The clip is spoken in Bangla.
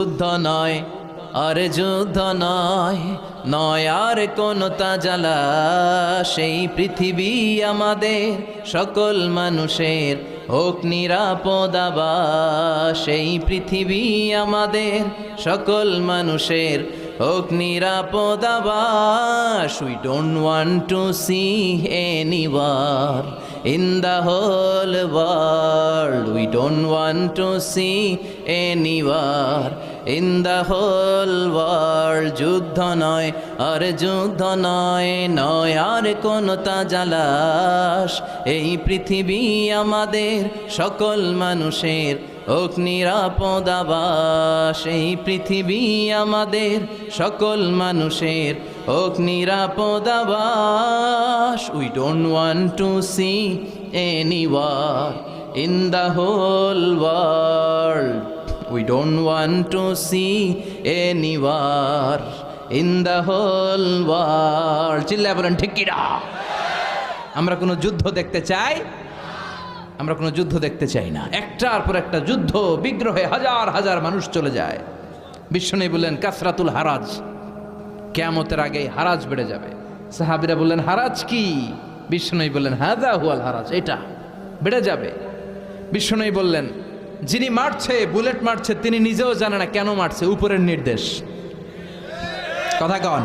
যুদ্ধ নয়, আর যুদ্ধ নয় নয় আর কোন তাজালা। সেই পৃথিবী আমাদের সকল মানুষের হোক নিরাপদ সেই পৃথিবী আমাদের সকল মানুষের হোক নিরাপদ we don't want to see any war in the whole world. We don't want to see in the whole world. যুদ্ধ নয়, আর যুদ্ধ নয় নয় আর কোন তাজালাস এই পৃথিবী আমাদের সকল মানুষের হোক নিরাপদ আবাস। এই পৃথিবী আমাদের সকল মানুষের হোক নিরাপদ আবাস। We don't want to see any war in the whole world we don't want to see any war in the whole world চিল্লা বলেন, ঠিক কিনা আমরা কোনো যুদ্ধ দেখতে চাই, আমরা কোনো যুদ্ধ দেখতে চাই না। একটার পর একটা যুদ্ধ, বিগ্রহে হাজার হাজার মানুষ চলে যায়। বিশ্বনী বললেন, কাসরাতুল হারাজ, কেয়ামতের আগে হারাজ বেড়ে যাবে। সাহাবিরা বললেন, হারাজ কি? বিশ্বনয়ী বললেন হাদা হুয়াল হারাজ, এটা বেড়ে যাবে। বিশ্বনয়ী বললেন যিনি মারছে বুলেট মারছে তিনি নিজেও জানে না কেন মারছে উপরের নির্দেশ। কথা কন।